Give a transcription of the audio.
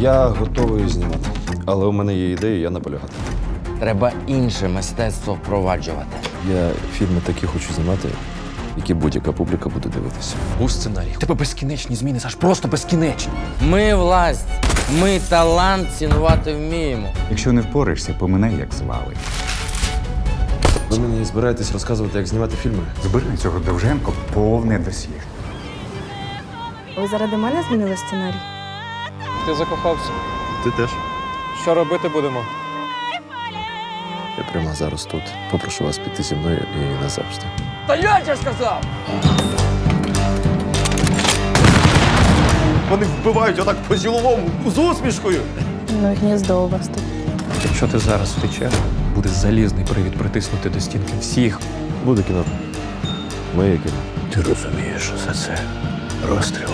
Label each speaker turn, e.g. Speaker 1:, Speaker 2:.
Speaker 1: Я готовий знімати. Але у мене є ідея, я наполягати.
Speaker 2: Треба інше мистецтво впроваджувати.
Speaker 1: Я фільми такі хочу знімати, які будь-яка публіка буде дивитися.
Speaker 3: У сценарії. Тебе безкінечні зміни, аж просто безкінечні.
Speaker 2: Ми власть, ми талант цінувати вміємо.
Speaker 4: Якщо не впораєшся, поминай, як звали.
Speaker 1: Ви мені збираєтесь розказувати, як знімати фільми?
Speaker 4: Збери цього Довженко повне досьє.
Speaker 5: Ви заради мене змінили сценарій?
Speaker 6: Ти закохався.
Speaker 1: Ти теж.
Speaker 6: Що робити будемо?
Speaker 1: Я прямо зараз тут. Попрошу вас піти зі мною і назавжди.
Speaker 2: Та я тебе сказав!
Speaker 1: Вони вбивають отак по ціловому з усмішкою.
Speaker 5: Ну, гніздо у вас тут.
Speaker 3: Якщо ти зараз втечеш, буде залізний привід притиснути до стінки всіх.
Speaker 1: Буде кіно. Моє кіно.
Speaker 3: Ти розумієш, за це розстріл.